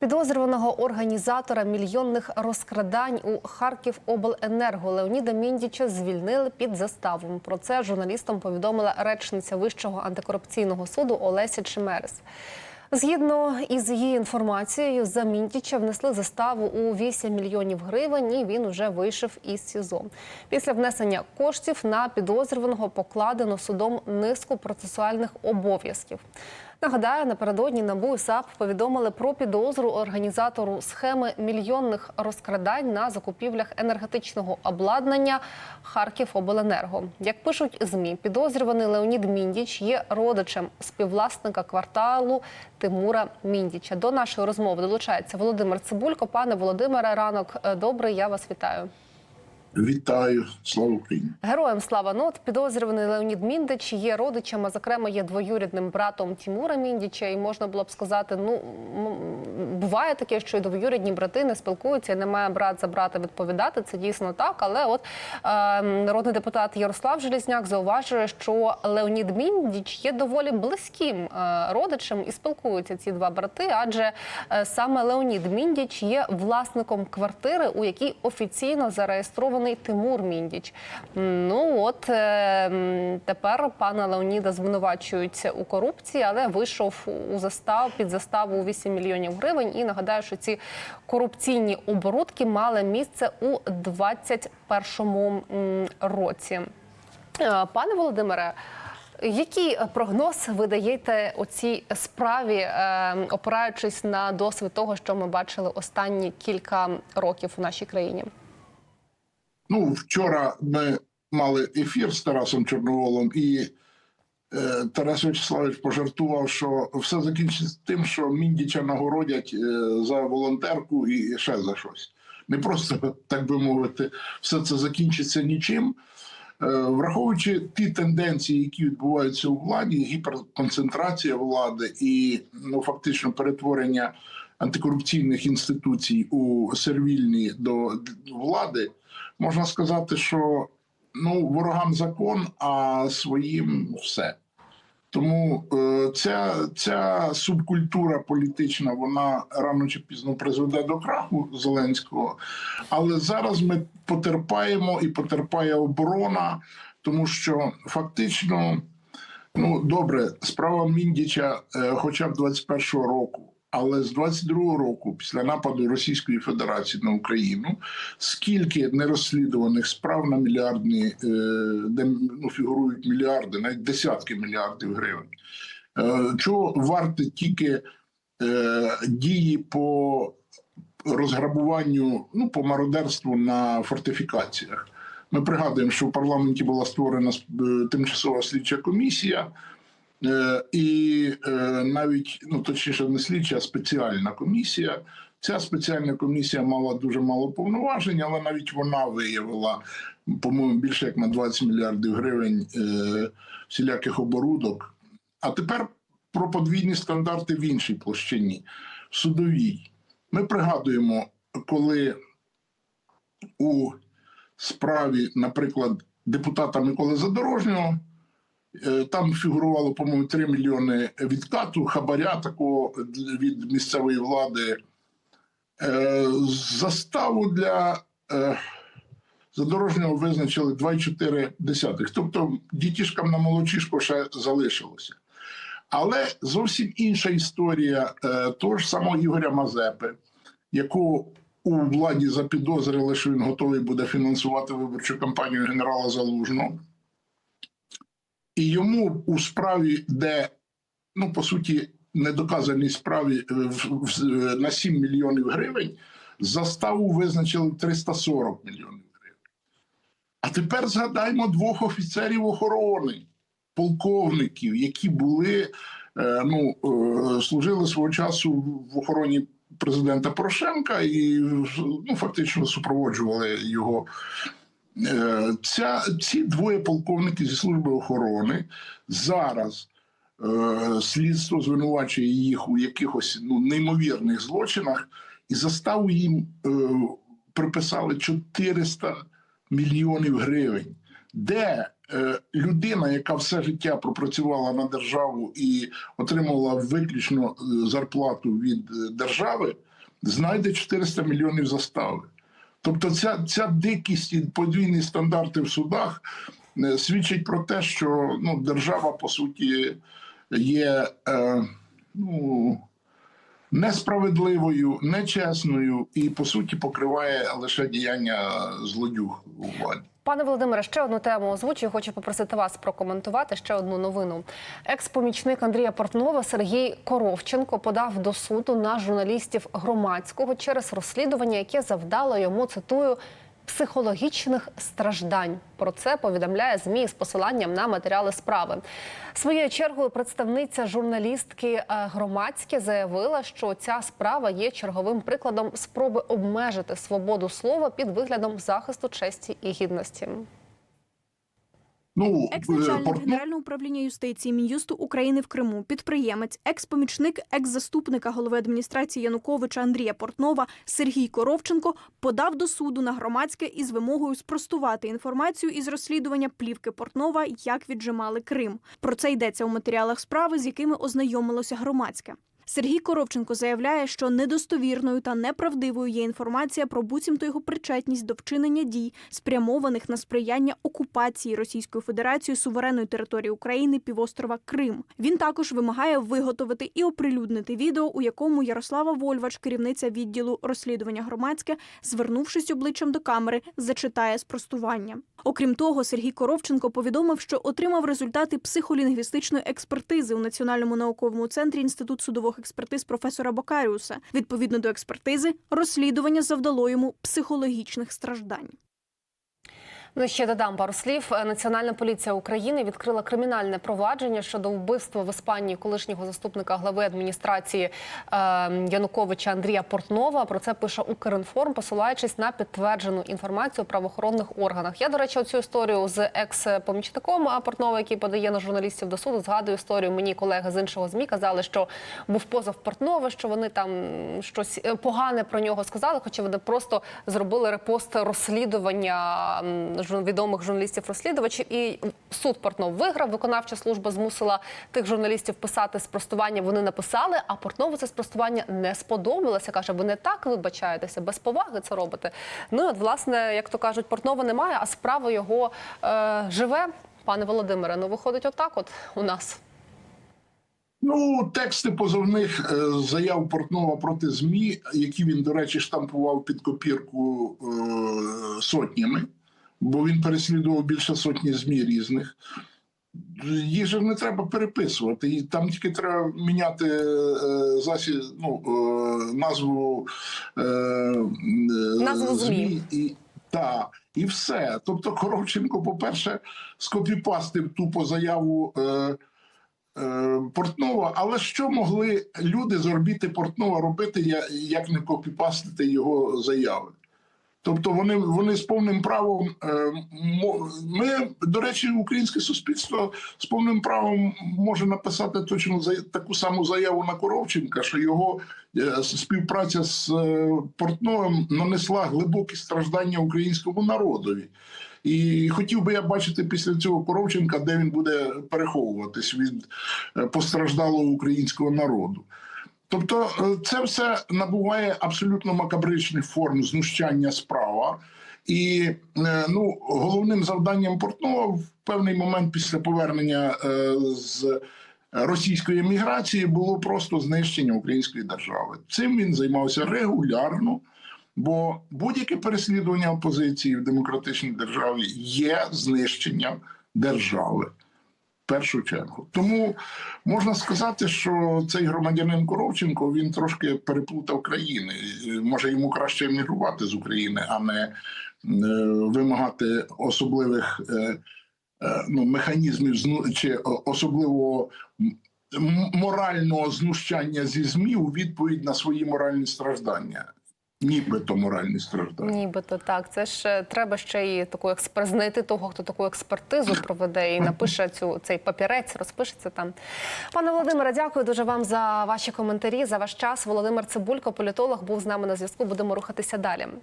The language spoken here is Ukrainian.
Підозрюваного організатора мільйонних розкрадань у Харківобленерго Леоніда Міндіча звільнили під заставу. Про це журналістам повідомила речниця Вищого антикорупційного суду Олеся Чемерес. Згідно із її інформацією, за Міндіча внесли заставу у 8 мільйонів гривень, і він уже вийшов із СІЗО. Після внесення коштів на підозрюваного покладено судом низку процесуальних обов'язків. Нагадаю, напередодні НАБУ і САП повідомили про підозру організатору схеми мільйонних розкрадань на закупівлях енергетичного обладнання Харківобленерго. Як пишуть змі, підозрюваний Леонід Міндіч є родичем співвласника кварталу Тимура Міндіча. До нашої розмови долучається Володимир Цибулько. Пане Володимире, ранок е, добрий. Я вас вітаю. Вітаю, слава Україні. Героям слава ну, от підозрюваний Леонід Міндич є родичем, а зокрема є двоюрідним братом Тімура Міндіча. І можна було б сказати, ну буває таке, що і двоюрідні брати не спілкуються, і не має брат за брата відповідати. Це дійсно так. Але от е, народний депутат Ярослав Желізняк зауважує, що Леонід Міндіч є доволі близьким е, родичем і спілкуються ці два брати, адже е, саме Леонід Міндіч є власником квартири, у якій офіційно зареєстрований Тимур Міндіч. Ну от е, тепер пана Леоніда звинувачують у корупції, але вийшов у застав під заставу у 8 мільйонів гривень. І нагадаю, що ці корупційні оборудки мали місце у 2021 м, році. Е, Пане Володимире. Який прогноз ви даєте оцій справі, е, опираючись на досвід того, що ми бачили останні кілька років у нашій країні? Ну, вчора ми мали ефір з Тарасом Чорноволом, і е, Тарас Вячеславович пожартував, що все закінчиться тим, що Міндіча нагородять е, за волонтерку і ще за щось. Не просто, так би мовити, все це закінчиться нічим. Е, Враховуючи ті тенденції, які відбуваються у владі, гіперконцентрація влади і ну, фактично перетворення антикорупційних інституцій у сервільні до влади, можна сказати, що ну, ворогам закон, а своїм все. Тому е, ця, ця субкультура політична, вона рано чи пізно призведе до краху Зеленського. Але зараз ми потерпаємо і потерпає оборона, тому що фактично, ну добре, справа Міндіча, е, хоча б 21-го року. Але з 22-го року, після нападу Російської Федерації на Україну, скільки нерозслідуваних справ на мільярдні, е, де ну, фігурують мільярди, навіть десятки мільярдів гривень. Е, Чого варте тільки е, дії по розграбуванню, ну по мародерству на фортифікаціях? Ми пригадуємо, що в парламенті була створена тимчасова слідча комісія. Е, І е, навіть ну точніше, не слідча, а спеціальна комісія. Ця спеціальна комісія мала дуже мало повноважень, але навіть вона виявила, по-моєму, більше як на 20 мільярдів гривень е, всіляких оборудок. А тепер про подвійні стандарти в іншій площині, судовій. Ми пригадуємо, коли у справі, наприклад, депутата Миколи Задорожнього. Е, Там фігурувало, по-моєму, 3 мільйони відкату, хабаря такого від місцевої влади. Е, Заставу для е, задорожнього визначили 2,4. Тобто дітішкам на молочишку ще залишилося. Але зовсім інша історія того ж самого Ігоря Мазепи, яку у владі запідозрили, що він готовий буде фінансувати виборчу кампанію генерала Залужного. І йому у справі, де, ну, по суті, недоказаній справі е, на 7 мільйонів гривень, заставу визначили 340 мільйонів гривень. А тепер згадаймо двох офіцерів охорони, полковників, які були, е, ну, е, служили свого часу в охороні президента Порошенка і ну, фактично супроводжували його Ця, ці двоє полковники зі служби охорони зараз е, слідство звинувачує їх у якихось ну, неймовірних злочинах, і заставу їм е, приписали 400 мільйонів гривень. Де е, людина, яка все життя пропрацювала на державу і отримувала виключно е, зарплату від е, держави, знайде 400 мільйонів застави. Тобто, ця, ця дикість і подвійні стандарти в судах е, свідчить про те, що ну, держава по суті є е, ну, несправедливою, нечесною і по суті покриває лише діяння злодюг у владі. Пане Володимире, ще одну тему озвучую. Хочу попросити вас прокоментувати ще одну новину. Екс-помічник Андрія Портнова Сергій Коровченко подав до суду на журналістів громадського через розслідування, яке завдало йому цитую. Психологічних страждань про це повідомляє змі з посиланням на матеріали справи. Своєю чергою представниця журналістки громадські громадське заявила, що ця справа є черговим прикладом спроби обмежити свободу слова під виглядом захисту честі і гідності. Ну, Екс-начальник Портнов Генерального управління юстиції Мін'юсту України в Криму, підприємець, екс-помічник екс-заступника голови адміністрації Януковича Андрія Портнова Сергій Коровченко подав до суду на громадське із вимогою спростувати інформацію із розслідування плівки Портнова, як віджимали Крим. Про це йдеться у матеріалах справи, з якими ознайомилося громадське. Сергій Коровченко заявляє, що недостовірною та неправдивою є інформація про буцімто його причетність до вчинення дій, спрямованих на сприяння окупації Російською Федерацією суверенної території України півострова Крим. Він також вимагає виготовити і оприлюднити відео, у якому Ярослава Вольвач, керівниця відділу розслідування громадське, звернувшись обличчям до камери, зачитає спростування. Окрім того, Сергій Коровченко повідомив, що отримав результати психолінгвістичної експертизи у Національному науковому центрі Інститут судових експертиз професора Бокаріуса. Відповідно до експертизи, розслідування завдало йому психологічних страждань. Ну, ще додам пару слів. Національна поліція України відкрила кримінальне провадження щодо вбивства в Іспанії колишнього заступника глави адміністрації е, Януковича Андрія Портнова. Про це пише Укрінформ, посилаючись на підтверджену інформацію в правоохоронних органах. Я, до речі, цю історію з екс-помічником Портнова, який подає на журналістів до суду, згадую історію. Мені колеги з іншого змі казали, що був позов Портнова, що вони там щось е, погане про нього сказали, хоча вони просто зробили репост розслідування відомих журналістів-розслідувачів. І суд Портнов виграв. Виконавча служба змусила тих журналістів писати спростування. Вони написали, а Портнову це спростування не сподобалося. Каже, ви не так вибачаєтеся, без поваги це робите. Ну і от, власне, як то кажуть, Портнова немає, а справа його е, живе. Пане Володимире, ну виходить отак, от у нас. Ну, тексти позовних е, заяв Портнова проти ЗМІ, які він, до речі, штампував під копірку е, сотнями, бо він переслідував більше сотні ЗМІ різних. Їх же не треба переписувати, і там тільки треба міняти е, засіб, ну, е, назву, е, Назву ЗМІ. і, та, і все. Тобто Коровченко, по-перше, скопіпастив тупо заяву. Е, е, Портнова, але що могли люди з орбіти Портнова робити, як не копіпастити його заяви? Тобто вони, вони з повним правом е, ми, до речі, українське суспільство з повним правом може написати точно таку саму заяву на Коровченка, що його е, співпраця з е, Портновим нанесла глибокі страждання українському народові. І хотів би я бачити після цього Коровченка, де він буде переховуватись від постраждалого українського народу. Тобто, е, це все набуває абсолютно макабричних форм знущання справа. І е, ну, головним завданням Портнова в певний момент після повернення е, з російської еміграції було просто знищення української держави. Цим він займався регулярно. Бо будь-яке переслідування опозиції в демократичній державі є знищенням держави першу чергу. Тому можна сказати, що цей громадянин Коровченко він трошки переплутав країни. Може йому краще емігрувати з України, а не е, вимагати особливих е, е, ну, механізмів чи о- особливого м- морального знущання зі ЗМІ у відповідь на свої моральні страждання. Нібито моральні страждання. Нібито так. Це ж е, треба ще і таку експер... знайти того, хто таку експертизу проведе і напише цю цей папірець, розпишеться там. Пане Володимире, дякую дуже вам за ваші коментарі, за ваш час. Володимир Цибулько, політолог, був з нами на зв'язку. Будемо рухатися далі.